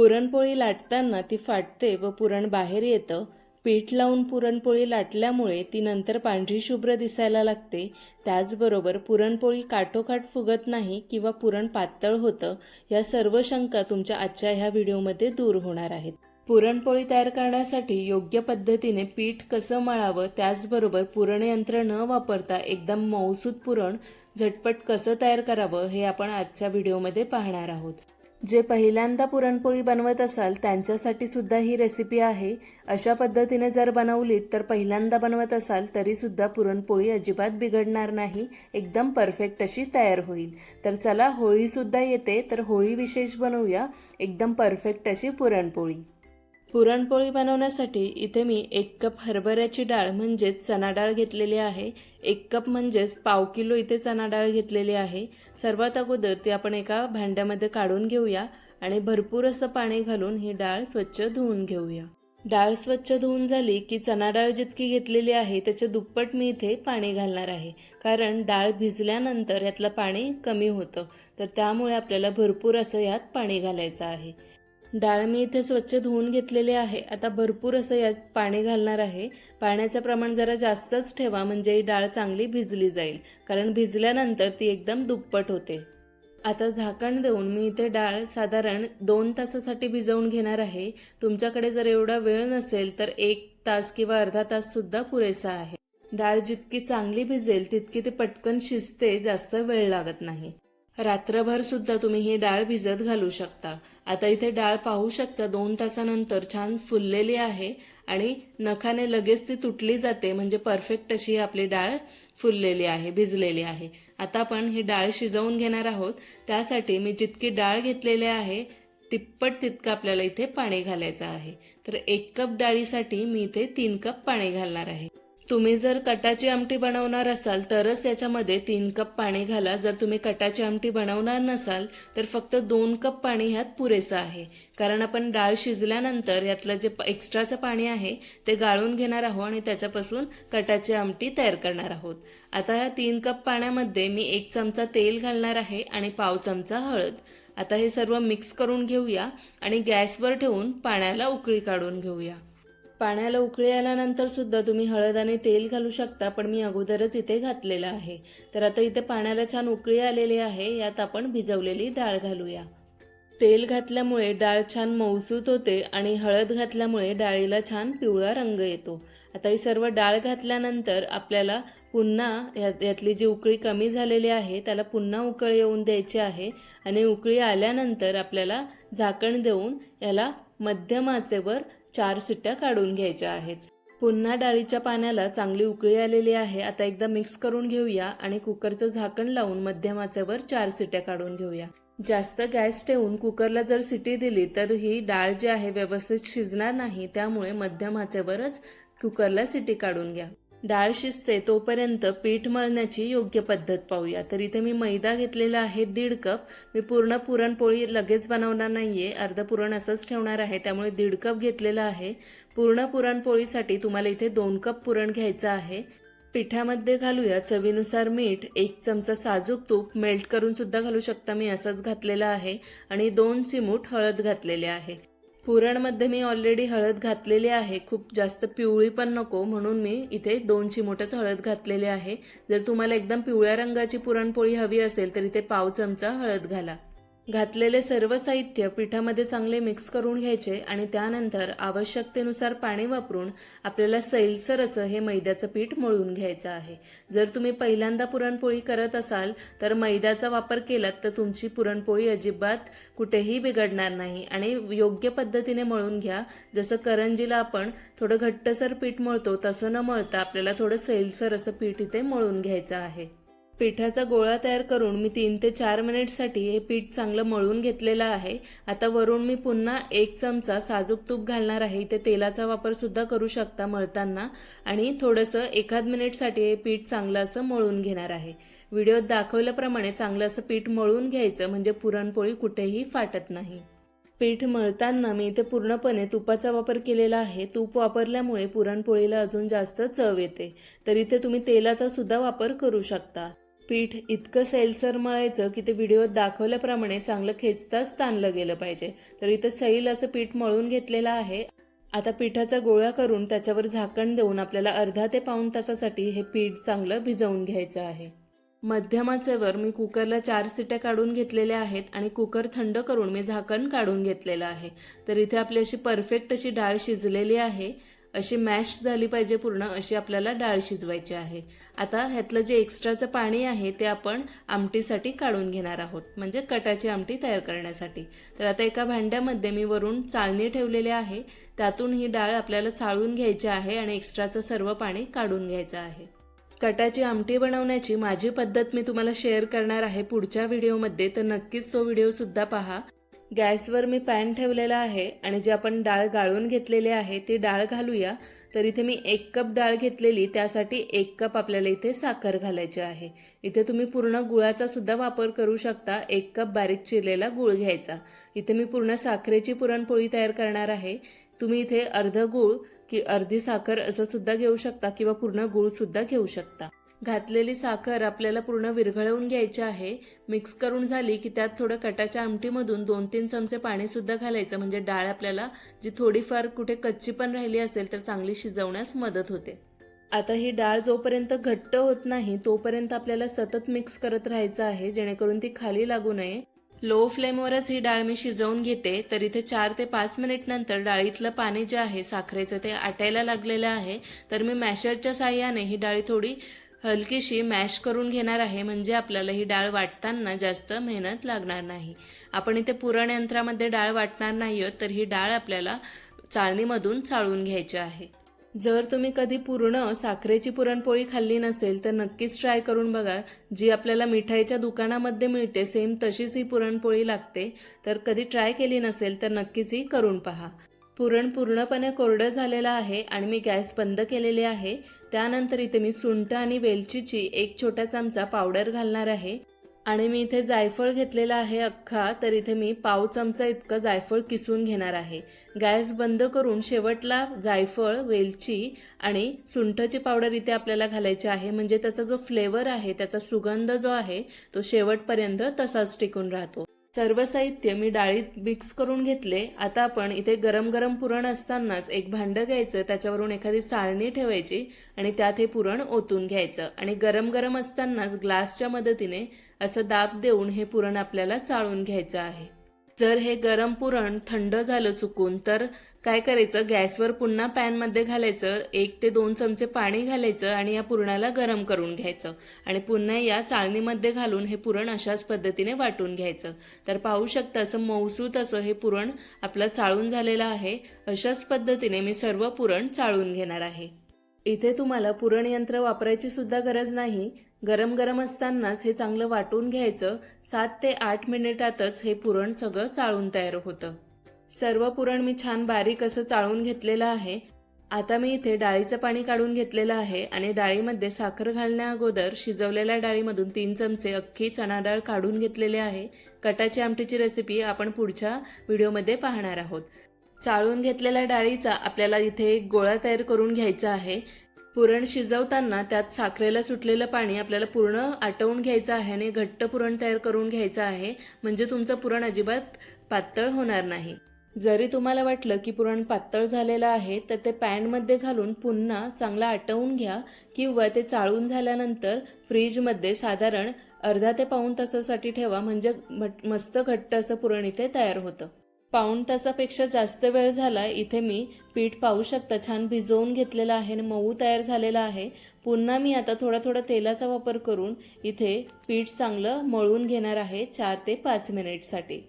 पुरणपोळी लाटताना ती फाटते व पुरण बाहेर येतं. पीठ लावून पुरणपोळी लाटल्यामुळे ती नंतर पांढरी शुभ्र दिसायला लागते. त्याचबरोबर पुरणपोळी काठोकाठ फुगत नाही किंवा पुरण पातळ होतं. या सर्व शंका तुमच्या आजच्या ह्या व्हिडिओमध्ये दूर होणार आहेत. पुरणपोळी तयार करण्यासाठी योग्य पद्धतीने पीठ कसं मळावं? त्याचबरोबर पुरणयंत्र न वापरता एकदम मऊसूत पुरण झटपट कसं तयार करावं? हे आपण आजच्या व्हिडिओमध्ये पाहणार आहोत. जे पहिल्यांदा पुरणपोळी बनवत असाल त्यांच्यासाठी सुद्धा ही रेसिपी आहे. अशा पद्धतीने जर बनवलीत तर पहिल्यांदा बनवत असाल तरी सुद्धा पुरणपोळी अजिबात बिघडणार नाही. एकदम परफेक्ट अशी तयार होईल. तर चला होळी सुद्धा येते तर होळी विशेष बनवूया. एकदम परफेक्ट अशी पुरणपोळी. पुरणपोळी बनवण्यासाठी इथे मी एक कप हरभऱ्याची डाळ म्हणजेच चना डाळ घेतलेली आहे. एक कप म्हणजेच पाव किलो इथे चना डाळ घेतलेली आहे. सर्वात अगोदर ती आपण एका भांड्यामध्ये काढून घेऊया आणि भरपूर असं पाणी घालून ही डाळ स्वच्छ धुवून घेऊया. डाळ स्वच्छ धुवून झाली की चना डाळ जितकी घेतलेली आहे त्याच्या दुप्पट मी इथे पाणी घालणार आहे. कारण डाळ भिजल्यानंतर यातलं पाणी कमी होतं. तर त्यामुळे आपल्याला भरपूर असं यात पाणी घालायचं आहे. डाळ मी इथे स्वच्छ धुवून घेतलेली आहे. आता भरपूर असं यात पाणी घालणार आहे. पाण्याचं प्रमाण जरा जास्तच ठेवा म्हणजे ही डाळ चांगली भिजली जाईल. कारण भिजल्यानंतर ती एकदम दुप्पट होते. आता झाकण देऊन मी इथे डाळ साधारण दोन तासासाठी भिजवून घेणार आहे. तुमच्याकडे जर एवढा वेळ नसेल तर एक तास किंवा अर्धा तास सुद्धा पुरेसा आहे. डाळ जितकी चांगली भिजेल तितकी ती पटकन शिजते जास्त वेळ लागत नाही. रात्रभर सुद्धा तुम्ही ही डाळ भिजत घालू शकता. आता इथे डाळ पाहू शकता दोन तासानंतर छान फुललेली आहे आणि नखाने लगेच ती तुटली जाते म्हणजे परफेक्ट अशी आपली डाळ फुललेली आहे भिजलेली आहे. आता आपण ही डाळ शिजवून घेणार आहोत. त्यासाठी मी जितकी डाळ घेतलेली आहे तिप्पट तितकं आपल्याला इथे पाणी घालायचं आहे. तर एक कप डाळीसाठी मी इथे तीन कप पाणी घालणार आहे. तुम्ही जर कटाची आमटी बनवणार असाल तरच याच्यामध्ये तीन कप पाणी घाला. जर तुम्ही कटाची आमटी बनवणार नसाल तर फक्त दोन कप पाणी ह्यात पुरेसं आहे. कारण आपण डाळ शिजल्यानंतर यातलं जे एक्स्ट्राचं पाणी आहे ते गाळून घेणार आहोत आणि त्याच्यापासून कटाची आमटी तयार करणार आहोत. आता ह्या तीन कप पाण्यामध्ये मी एक चमचा तेल घालणार आहे आणि पाव चमचा हळद. आता हे सर्व मिक्स करून घेऊया आणि गॅसवर ठेवून पाण्याला उकळी काढून घेऊया. पाण्याला उकळी आल्यानंतर सुद्धा तुम्ही हळद आणि तेल घालू शकता पण मी अगोदरच इथे घातलेलं आहे. तर आता इथे पाण्याला छान उकळी आलेली आहे यात आपण भिजवलेली डाळ घालूया. तेल घातल्यामुळे डाळ छान मऊसूत होते आणि हळद घातल्यामुळे डाळीला छान पिवळा रंग येतो. आता ही सर्व डाळ घातल्यानंतर आपल्याला पुन्हा यात यातली जी उकळी कमी झालेली आहे त्याला पुन्हा उकळी येऊन द्यायची आहे आणि उकळी आल्यानंतर आपल्याला झाकण देऊन याला मध्यम आचेवर चार सिट्ट्या काढून घ्यायच्या आहेत. पुन्हा डाळीच्या पाण्याला चांगली उकळी आलेली आहे. आता एकदा मिक्स करून घेऊया आणि कुकरचं झाकण लावून मध्यम आचेवर चार सिट्ट्या काढून घेऊया. जास्त गॅस ठेवून कुकरला जर सिटी दिली तर ही डाळ जी आहे व्यवस्थित शिजणार नाही. त्यामुळे मध्यम आचेवरच कुकरला सिटी काढून घ्या. डाळ शिजते तोपर्यंत पीठ मळण्याची योग्य पद्धत पाहूया. तर इथे मी मैदा घेतलेला आहे दीड कप. मी पूर्ण पुरणपोळी लगेच बनवणार नाही आहे अर्ध पुरण असंच ठेवणार आहे. त्यामुळे दीड कप घेतलेलं आहे. पूर्ण पुरणपोळीसाठी तुम्हाला इथे दोन कप पुरण घ्यायचं आहे. पिठामध्ये घालूया चवीनुसार मीठ एक चमचा साजूक तूप. मेल्ट करून सुद्धा घालू शकता मी असंच घातलेलं आहे. आणि दोन चिमूट हळद घातलेले आहे. पुरणमध्ये मी ऑलरेडी हळद घातलेली आहे. खूप जास्त पिवळी पण नको म्हणून मी इथे दोन चिमूटच हळद घातलेली आहे. जर तुम्हाला एकदम पिवळ्या रंगाची पुरणपोळी हवी असेल तर इथे पाव चमचा हळद घाला. घातलेले सर्व साहित्य पिठामध्ये चांगले मिक्स करून घ्यायचे आणि त्यानंतर आवश्यकतेनुसार पाणी वापरून आपल्याला सैलसर असं हे मैद्याचं पीठ मळून घ्यायचं आहे. जर तुम्ही पहिल्यांदा पुरणपोळी करत असाल तर मैद्याचा वापर केलात तर तुमची पुरणपोळी अजिबात कुठेही बिघडणार नाही आणि योग्य पद्धतीने मळून घ्या. जसं करंजीला आपण थोडं घट्टसर पीठ मळतो तसं न मळता आपल्याला थोडं सैलसर असं पीठ इथे मळून घ्यायचं आहे. पिठाचा गोळा तयार करून मी तीन ते चार मिनिटसाठी हे पीठ चांगलं मळून घेतलेलं आहे. आता वरून मी पुन्हा एक चमचा साजूक तूप घालणार आहे. ते तेलाचा वापरसुद्धा करू शकता मळताना. आणि थोडंसं एखाद मिनिटसाठी हे पीठ चांगलं असं मळून घेणार आहे. व्हिडिओत दाखवल्याप्रमाणे चांगलं असं पीठ मळून घ्यायचं म्हणजे पुरणपोळी कुठेही फाटत नाही. पीठ मळताना मी इथे पूर्णपणे तुपाचा वापर केलेला आहे. तूप वापरल्यामुळे पुरणपोळीला अजून जास्त चव येते. तर इथे तुम्ही तेलाचा सुद्धा वापर करू शकता. पीठ इतकं सैलसर मळायचं की ते व्हिडिओत दाखवल्याप्रमाणे चांगलं खेचताच ताणलं गेलं पाहिजे. तर इथं सैल असं पीठ मळून घेतलेलं आहे. आता पिठाचा गोळा करून त्याच्यावर झाकण देऊन आपल्याला अर्धा ते पाऊण तासासाठी हे पीठ चांगलं भिजवून घ्यायचं आहे. मध्यमाचेवर मी कुकरला चार सिट्या काढून घेतलेल्या आहेत आणि कुकर थंड करून मी झाकण काढून घेतलेलं आहे. तर इथे आपली अशी परफेक्ट अशी डाळ शिजलेली आहे. अशी मॅश झाली पाहिजे पूर्ण अशी आपल्याला डाळ शिजवायची आहे. आता ह्यातलं जे एक्स्ट्राचं पाणी आहे ते आपण आमटीसाठी काढून घेणार आहोत म्हणजे कटाची आमटी तयार करण्यासाठी. तर आता एका भांड्यामध्ये मी वरून चाळणी ठेवलेली आहे त्यातून ही डाळ आपल्याला चाळून घ्यायची आहे आणि एक्स्ट्राचं सर्व पाणी काढून घ्यायचं आहे. कटाची आमटी बनवण्याची माझी पद्धत मी तुम्हाला शेअर करणार आहे पुढच्या व्हिडिओमध्ये तर नक्कीच तो व्हिडिओसुद्धा पहा. गॅसवर मी पॅन ठेवलेला आहे आणि जे आपण डाळ गाळून घेतलेली आहे ती डाळ घालूया. तर इथे मी एक कप डाळ घेतलेली त्यासाठी एक कप आपल्याला इथे साखर घालायची आहे. इथे तुम्ही पूर्ण गुळाचा सुद्धा वापर करू शकता. एक कप बारीक चिरलेला गुळ घ्यायचा. इथे मी पूर्ण साखरेची पुरणपोळी तयार करणार आहे. तुम्ही इथे अर्ध गुळ की अर्धी साखर असं सुद्धा घेऊ शकता किंवा पूर्ण गुळ सुद्धा घेऊ शकता. घातलेली साखर आपल्याला पूर्ण विरघळवून घ्यायची आहे. मिक्स करून झाली की त्यात थोडं कटाच्या आमटीमधून दोन तीन चमचे पाणीसुद्धा घालायचं. म्हणजे डाळ आपल्याला जी थोडीफार कुठे कच्ची पण राहिली असेल तर चांगली शिजवण्यास मदत होते. आता ही डाळ जोपर्यंत घट्ट होत नाही तोपर्यंत आपल्याला सतत मिक्स करत राहायचं आहे. जेणेकरून ती खाली लागू नये. लो फ्लेमवरच ही डाळ मी शिजवून घेते. तर इथे चार ते पाच मिनिट नंतर डाळीतलं पाणी जे आहे साखरेचं ते आटायला लागलेलं आहे. तर मी मॅशरच्या साह्याने ही डाळी थोडी हलकीशी मॅश करून घेणार आहे म्हणजे आपल्याला ही डाळ वाटताना जास्त मेहनत लागणार नाही. आपण इथे पुरण यंत्रामध्ये डाळ वाटणार नाही आहोत तर ही डाळ आपल्याला चाळणीमधून चाळून घ्यायची आहे. जर तुम्ही कधी पूर्ण साखरेची पुरणपोळी खाल्ली नसेल तर नक्कीच ट्राय करून बघा. जी आपल्याला मिठाईच्या दुकानामध्ये मिळते सेम तशीच ही पुरणपोळी लागते. तर कधी ट्राय केली नसेल तर नक्कीच ही करून पहा. पुरण पूर्णपणे कोरडं झालेलं आहे आणि मी गॅस बंद केलेली आहे. त्यानंतर इथे मी सुंठ आणि वेलचीची एक छोटा चमचा पावडर घालणार आहे. आणि मी इथे जायफळ घेतलेला आहे अख्खा तर इथे मी पाव चमचा इतकं जायफळ किसून घेणार आहे. गॅस बंद करून शेवटला जायफळ वेलची आणि सुंठची पावडर इथे आपल्याला घालायची आहे. म्हणजे त्याचा जो फ्लेवर आहे त्याचा सुगंध जो आहे तो शेवटपर्यंत तसाच टिकून राहतो. सर्व साहित्य मी डाळीत मिक्स करून घेतले. आता आपण इथे गरम गरम पुरण असतानाच एक भांडं घ्यायचं त्याच्यावरून एखादी चाळणी ठेवायची आणि त्यात हे पुरण ओतून घ्यायचं. आणि गरम गरम असतानाच ग्लासच्या मदतीने असं दाब देऊन हे पुरण आपल्याला चाळून घ्यायचं आहे. जर हे गरम पुरण थंड झालं चुकून तर काय करायचं? गॅसवर पुन्हा पॅनमध्ये घालायचं. एक ते दोन चमचे पाणी घालायचं आणि या पुरणाला गरम करून घ्यायचं. आणि पुन्हा या चाळणीमध्ये घालून हे पुरण अशाच पद्धतीने वाटून घ्यायचं. तर पाहू शकता असं मौसूत असं हे पुरण आपलं चाळून झालेलं आहे. अशाच पद्धतीने मी सर्व पुरण चाळून घेणार आहे. इथे तुम्हाला पुरण यंत्र वापरायची सुद्धा गरज नाही. गरम गरम असतानाच हे चांगलं वाटून घ्यायचं. सात ते आठ मिनिटातच हे पुरण सगळं चाळून तयार होतं. सर्व पुरण मी छान बारीक असं चाळून घेतलेलं आहे. आता मी इथे डाळीचं पाणी काढून घेतलेलं आहे आणि डाळीमध्ये साखर घालण्या अगोदर शिजवलेल्या डाळीमधून तीन चमचे अख्खी चणा डाळ काढून घेतलेले आहे. कटाची आमटीची रेसिपी आपण पुढच्या व्हिडिओमध्ये पाहणार आहोत. चाळून घेतलेल्या डाळीचा आपल्याला इथे एक गोळा तयार करून घ्यायचा आहे. पुरण शिजवताना त्यात साखरेला सुटलेलं पाणी आपल्याला पूर्ण आटवून घ्यायचं आहे आणि घट्ट पुरण तयार करून घ्यायचं आहे. म्हणजे तुमचं पुरण अजिबात पातळ होणार नाही. जरी तुम्हाला वाटलं की पुरण पातळ झालेलं आहे तर ते पॅनमध्ये घालून पुन्हा चांगलं आटवून घ्या किंवा ते चाळून झाल्यानंतर फ्रीजमध्ये साधारण अर्धा ते पाऊण तासासाठी ठेवा. म्हणजे मट- मस्त घट्ट असं पुरण इथे तयार होतं. पाऊण तासापेक्षा जास्त वेळ झाला इथे मी पीठ पाहू शकता. छान भिजवून घेतलेलं आहे आणि मऊ तयार झालेला आहे. पुन्हा मी आता थोडा थोडा तेलाचा वापर करून इथे पीठ चांगलं मळून घेणार आहे चार ते पाच मिनिटसाठी.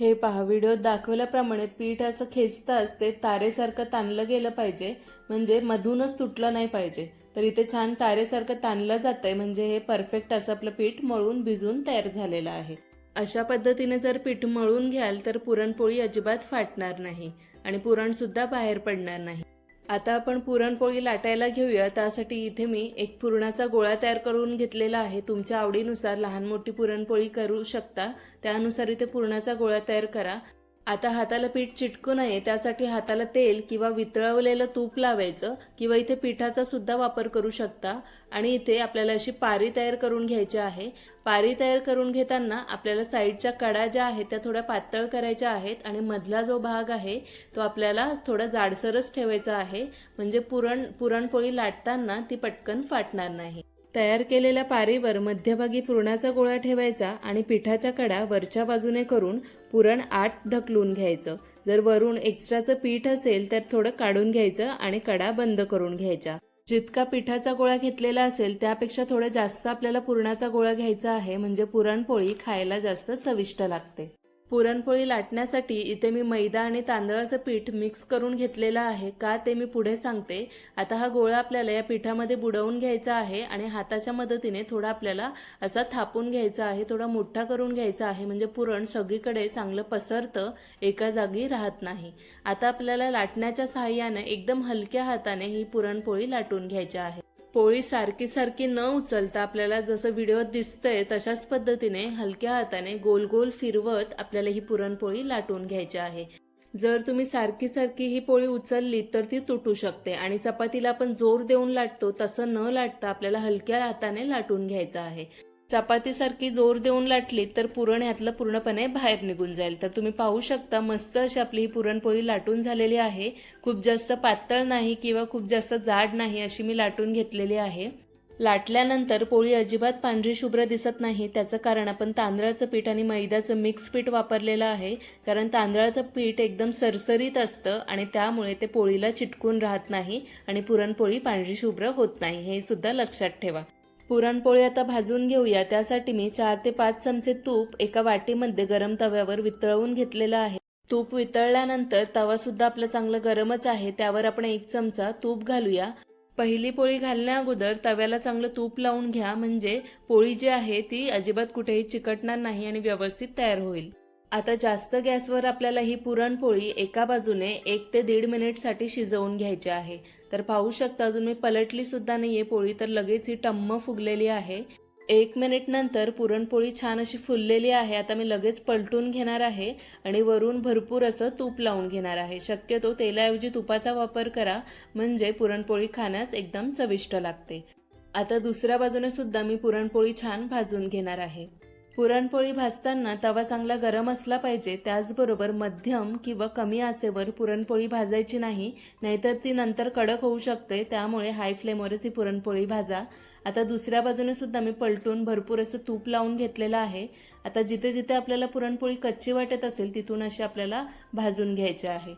हे पहा व्हिडिओत दाखवल्याप्रमाणे पीठ असं खेचताच ते तारेसारखं ताणलं गेलं पाहिजे म्हणजे मधूनच तुटलं नाही पाहिजे. तर इथे छान तारेसारखं ताणलं जातंय म्हणजे हे परफेक्ट असं आपलं पीठ मळून भिजून तयार झालेलं आहे. अशा पद्धतीने जर पीठ मळून घ्याल तर पुरणपोळी अजिबात फाटणार नाही आणि पुरणसुद्धा बाहेर पडणार नाही. आता आपण पुरणपोळी लाटायला घेऊया. त्यासाठी इथे मी एक पुरणाचा गोळा तयार करून घेतलेला आहे. तुमच्या आवडीनुसार लहान मोठी पुरणपोळी करू शकता. त्यानुसार इथे पुरणाचा गोळा तयार करा. आता हाताला पीठ चिटकू नये त्यासाठी हाताला तेल किंवा वितळवलेलं तूप लावायचं किंवा इथे पिठाचा सुद्धा वापर करू शकता. आणि इथे आपल्याला अशी पारी तयार करून घ्यायची आहे. पारी तयार करून घेताना आपल्याला साईडच्या कडा ज्या आहेत त्या थोड्या पातळ करायच्या आहेत आणि मधला जो भाग आहे तो आपल्याला थोडा जाडसरच ठेवायचा आहे. म्हणजे पुरण पुरणपोळी लाटताना ती पटकन फाटणार नाही. तयार केलेल्या पारीवर मध्यभागी पुरणाचा गोळा ठेवायचा आणि पिठाच्या कडा वरच्या बाजूने करून पुरण आत ढकलून घ्यायचं. जर वरून एक्स्ट्राचं पीठ असेल तर थोडं काढून घ्यायचं आणि कडा बंद करून घ्यायच्या. जितका पिठाचा गोळा घेतलेला असेल त्यापेक्षा थोडं जास्त आपल्याला पुरणाचा गोळा घ्यायचा आहे म्हणजे पुरणपोळी खायला जास्त चविष्ट लागते. पुरणपोळी लाटण्यासाठी इथे मी मैदा आणि तांदळाचं पीठ मिक्स करून घेतलेलं आहे. का ते मी पुढे सांगते. आता हा गोळा आपल्याला या पिठामध्ये बुडवून घ्यायचा आहे आणि हाताच्या मदतीने थोडा आपल्याला असा थापून घ्यायचा आहे थोडा मोठा करून घ्यायचा आहे. म्हणजे पुरण सगळीकडे चांगलं पसरतं एका जागी राहत नाही. आता आपल्याला लाटण्याच्या सहाय्याने एकदम हलक्या हाताने ही पुरणपोळी लाटून घ्यायची आहे पोळी सारखी सारखी न उचलता आपल्याला जसं व्हिडिओत दिसतंय तशाच पद्धतीने हलक्या हाताने गोल गोल फिरवत आपल्याला ही पुरणपोळी लाटून घ्यायची आहे. जर तुम्ही सारखी सारखी ही पोळी उचलली तर ती तुटू शकते आणि चपातीला आपण जोर देऊन लाटतो तसं न लाटता आपल्याला हलक्या हाताने लाटून घ्यायचं आहे. चपातीसारखी जोर देऊन लाटली तर पुरण ह्यातलं पूर्णपणे बाहेर निघून जाईल. तर तुम्ही पाहू शकता मस्त अशी आपली ही पुरणपोळी लाटून झालेली आहे. खूप जास्त पातळ नाही किंवा खूप जास्त जाड नाही अशी मी लाटून घेतलेली आहे. लाटल्यानंतर पोळी अजिबात पांढरी शुभ्र दिसत नाही. त्याचं कारण आपण तांदळाचं पीठ आणि मैद्याचं मिक्स पीठ वापरलेलं आहे. कारण तांदळाचं पीठ एकदम सरसरीत असतं आणि त्यामुळे ते पोळीला चिटकून राहत नाही आणि पुरणपोळी पांढरी शुभ्र होत नाही. हे सुद्धा लक्षात ठेवा. पुरणपोळी आता भाजून घेऊया. त्यासाठी मी चार ते पाच चमचे तूप एका वाटीमध्ये गरम तव्यावर वितळवून घेतलेलं आहे. तूप वितळल्यानंतर तवा सुद्धा चांगलं गरमच आहे. त्यावर आपण एक चमचा तूप घालूया. पहिली पोळी घालण्या अगोदर तव्याला चांगलं तूप लावून घ्या. म्हणजे पोळी जी आहे ती अजिबात कुठेही चिकटणार नाही आणि व्यवस्थित तयार होईल. आता जास्त गॅसवर आपल्याला ही पुरणपोळी एका बाजूने एक ते दीड मिनिटसाठी शिजवून घ्यायची आहे. तर पाहू शकता अजून मी पलटली सुद्धा नाहीये पोळी तर लगेच ही टम्म फुगलेली आहे. एक मिनिट नंतर पुरणपोळी छान अशी फुललेली आहे. आता मी लगेच पलटून घेणार आहे आणि वरून भरपूर असं तूप लावून घेणार आहे. शक्यतो तेलाऐवजी तुपाचा वापर करा म्हणजे पुरणपोळी खाण्यास एकदम चविष्ट लागते. आता दुसऱ्या बाजूने सुद्धा मी पुरणपोळी छान भाजून घेणार आहे. पुरणपोळी भाजताना तवा चांगला गरम असला पाहिजे त्याचबरोबर मध्यम किंवा कमी आचेवर पुरणपोळी भाजायची नाही नाहीतर ती नंतर कडक होऊ शकते त्यामुळे हाय फ्लेमवरच ती पुरणपोळी भाजा. आता दुसऱ्या बाजूने सुद्धा मी पलटून भरपूर असं तूप लावून घेतलेलं आहे. आता जिथे जिथे आपल्याला पुरणपोळी कच्ची वाटत असेल तिथून अशी आपल्याला भाजून घ्यायची आहे.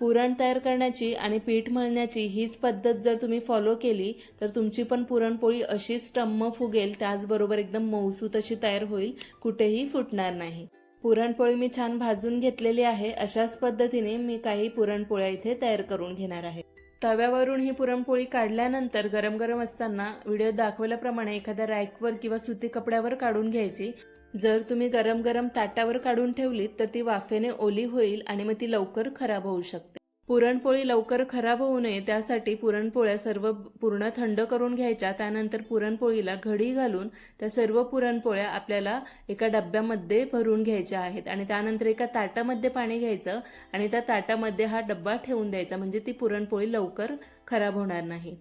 पुरण तयार करण्याची आणि पीठ मळण्याची हीच पद्धत जर तुम्ही फॉलो केली तर तुमची पण पुरणपोळी अशीच टम्म फुगेल त्याचबरोबर एकदम मऊसूत अशी तयार होईल कुठेही फुटणार नाही. पुरणपोळी मी छान भाजून घेतलेली आहे अशाच पद्धतीने मी काही पुरणपोळ्या इथे तयार करून घेणार आहे. तव्यावरून ही पुरणपोळी काढल्यानंतर गरम गरम असताना व्हिडिओ दाखवल्याप्रमाणे एखाद्या रॅकवर किंवा सुती कपड्यावर काढून घ्यायची. जर तुम्ही गरम गरम ताटावर काढून ठेवलीत तर ती वाफेने ओली होईल आणि मग ती लवकर खराब होऊ शकते. पुरणपोळी लवकर खराब होऊ नये त्यासाठी पुरणपोळ्या सर्व पूर्ण थंड करून घ्यायच्या त्यानंतर पुरणपोळीला घडी घालून त्या सर्व पुरणपोळ्या आपल्याला एका डब्यामध्ये भरून घ्यायच्या आहेत आणि त्यानंतर एका ताटामध्ये पाणी घ्यायचं आणि त्या ताटामध्ये हा डब्बा ठेवून द्यायचा म्हणजे ती पुरणपोळी लवकर खराब होणार नाही.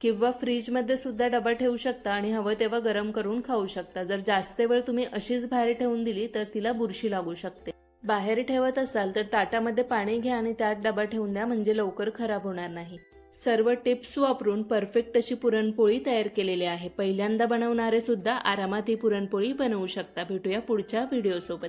किंवा फ्रीजमध्ये सुद्धा डबा ठेवू शकता आणि हवं तेव्हा गरम करून खाऊ शकता. जर जास्त वेळ तुम्ही अशीच बाहेर ठेवून दिली तर तिला बुरशी लागू शकते. बाहेर ठेवत असाल तर ताटामध्ये पाणी घ्या आणि त्यात डबा ठेवून द्या म्हणजे लवकर खराब होणार नाही. सर्व टिप्स वापरून परफेक्ट अशी पुरणपोळी तयार केलेली आहे. पहिल्यांदा बनवणारे सुद्धा आरामात ही पुरणपोळी बनवू शकता. भेटूया पुढच्या व्हिडिओसोबत